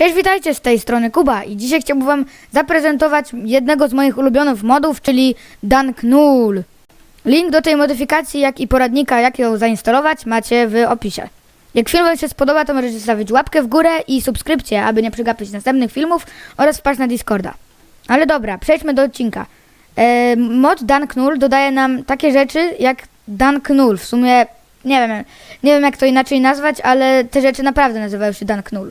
Cześć, witajcie z tej strony Kuba i dzisiaj chciałbym wam zaprezentować jednego z moich ulubionych modów, czyli Dunk Null. Link do tej modyfikacji, jak i poradnika, jak ją zainstalować, macie w opisie. Jak film wam się spodoba, to możecie zostawić łapkę w górę i subskrypcję, aby nie przegapić następnych filmów oraz wpaść na Discorda. Ale dobra, przejdźmy do odcinka. E, mod Dunk Null dodaje nam takie rzeczy jak Dunk Null. W sumie nie wiem, nie wiem jak to inaczej nazwać, ale te rzeczy naprawdę nazywają się Dunk Null.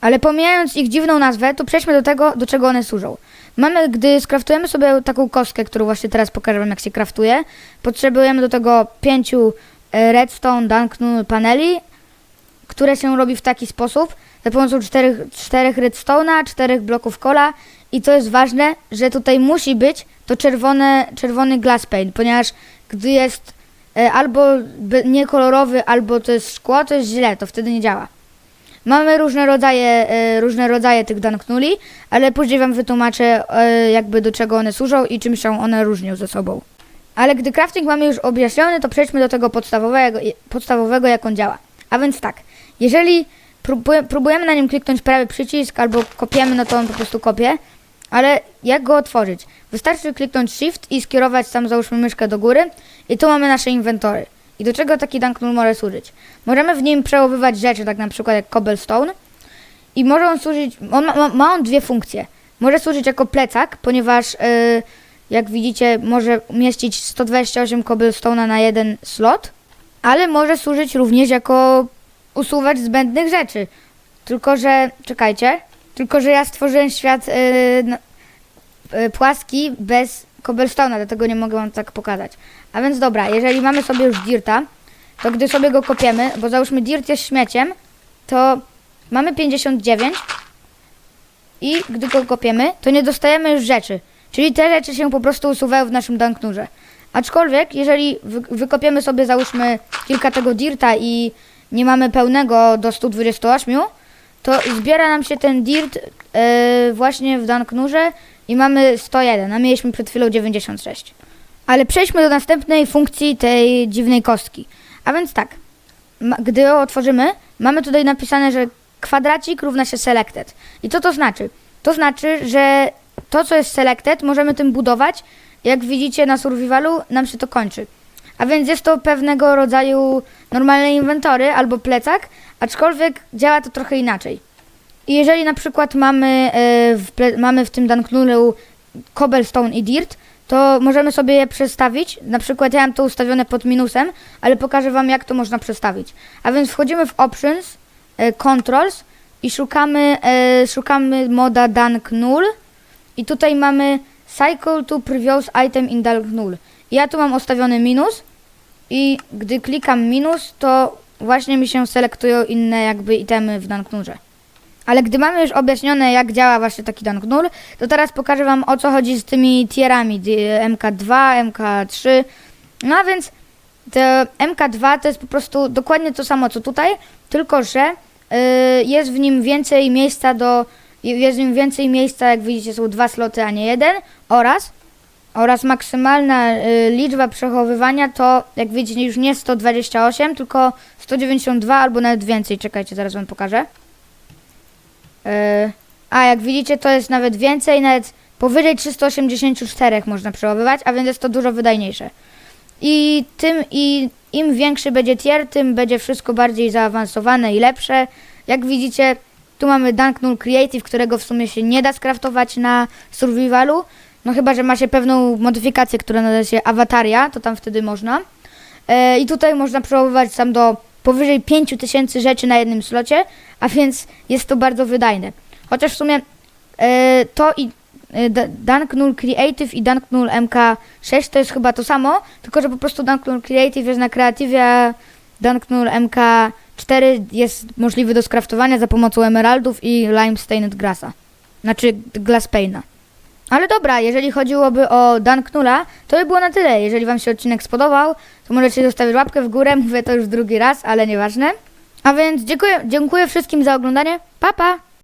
Ale pomijając ich dziwną nazwę, to przejdźmy do tego, do czego one służą. Mamy, gdy skraftujemy sobie taką kostkę, którą właśnie teraz pokażę wam, jak się kraftuje, potrzebujemy do tego pięciu e, redstone dunk null paneli, które się robi w taki sposób, za pomocą czterech, czterech redstone'a, czterech bloków cola i to jest ważne, że tutaj musi być to czerwone, czerwony glass pane, ponieważ gdy jest e, albo niekolorowy, albo to jest szkło, to jest źle, to wtedy nie działa. Mamy różne rodzaje, e, różne rodzaje tych danknuli, ale później Wam wytłumaczę e, jakby do czego one służą i czym się one różnią ze sobą. Ale gdy crafting mamy już objaśniony, to przejdźmy do tego podstawowego, podstawowego jak on działa. A więc tak, jeżeli próbuje, próbujemy na nim kliknąć prawy przycisk albo kopiemy, no to on po prostu kopie, ale jak go otworzyć? Wystarczy kliknąć Shift i skierować tam załóżmy myszkę do góry i tu mamy nasze inwentory. I do czego taki dunk null może służyć? Możemy w nim przechowywać rzeczy, tak na przykład jak cobblestone i może on służyć, on ma, ma, on dwie funkcje. Może służyć jako plecak, ponieważ yy, jak widzicie może mieścić 128 cobblestone'a na jeden slot, ale może służyć również jako usuwać zbędnych rzeczy. Tylko, że, czekajcie, tylko, że ja stworzyłem świat yy, na- y, płaski bez cobblestone'a, dlatego nie mogę wam tak pokazać. A więc dobra, jeżeli mamy sobie już dirta, to gdy sobie go kopiemy, bo załóżmy dirt jest śmieciem, to mamy 59 i gdy go kopiemy, to nie dostajemy już rzeczy. Czyli te rzeczy się po prostu usuwają w naszym danknurze. Aczkolwiek, jeżeli wy, wykopiemy sobie załóżmy kilka tego dirta i nie mamy pełnego do 128, to zbiera nam się ten dirt e, właśnie w danknurze i mamy 101, a mieliśmy przed chwilą 96. Ale przejdźmy do następnej funkcji tej dziwnej kostki. A więc tak, gdy ją otworzymy, mamy tutaj napisane, że kwadracik równa się selected. I co to znaczy? To znaczy, że to, co jest selected, możemy tym budować. Jak widzicie na survivalu, nam się to kończy. A więc jest to pewnego rodzaju normalne inwentory albo plecak, aczkolwiek działa to trochę inaczej. I jeżeli na przykład mamy, e, w, ple- mamy w tym Dunknulu cobblestone i dirt, to możemy sobie je przestawić. Na przykład ja mam to ustawione pod minusem, ale pokażę Wam jak to można przestawić. A więc wchodzimy w Options, e, Controls i szukamy, e, szukamy moda Dunk Null i tutaj mamy Cycle to Previous Item in Dunk Null. Ja tu mam ustawiony minus i gdy klikam minus, to właśnie mi się selektują inne jakby itemy w Dunk Nullze. Ale gdy mamy już objaśnione, jak działa właśnie taki Dunk Null, to teraz pokażę Wam, o co chodzi z tymi tierami d- MK2, MK3. No a więc te MK2 to jest po prostu dokładnie to samo, co tutaj, tylko że y, jest w nim więcej miejsca do... Jest w nim więcej miejsca, jak widzicie, są dwa sloty, a nie jeden, oraz oraz maksymalna y, liczba przechowywania to, jak widzicie, już nie 128, tylko 192 albo nawet więcej. Czekajcie, zaraz wam pokażę. E, a jak widzicie, to jest nawet więcej, nawet powyżej 384 można przechowywać, a więc jest to dużo wydajniejsze. I tym i im większy będzie tier, tym będzie wszystko bardziej zaawansowane i lepsze. Jak widzicie, tu mamy Dunk Null Creative, którego w sumie się nie da skraftować na survivalu. No chyba, że ma się pewną modyfikację, która nazywa się awataria, to tam wtedy można. E, I tutaj można przechowywać sam do powyżej 5000 rzeczy na jednym slocie, a więc jest to bardzo wydajne. Chociaż w sumie e, to i e, D- Dunk Null Creative i Dunk Null MK6 to jest chyba to samo, tylko że po prostu Dunk Null Creative jest na kreatywie, a Dunk Null MK4 jest możliwy do skraftowania za pomocą emeraldów i limestained grassa. Znaczy glasspane'a. Ale dobra, jeżeli chodziłoby o Dunk Nulla, to by było na tyle. Jeżeli Wam się odcinek spodobał, to możecie zostawić łapkę w górę. Mówię to już drugi raz, ale nieważne. A więc dziękuję, dziękuję wszystkim za oglądanie. Pa, pa!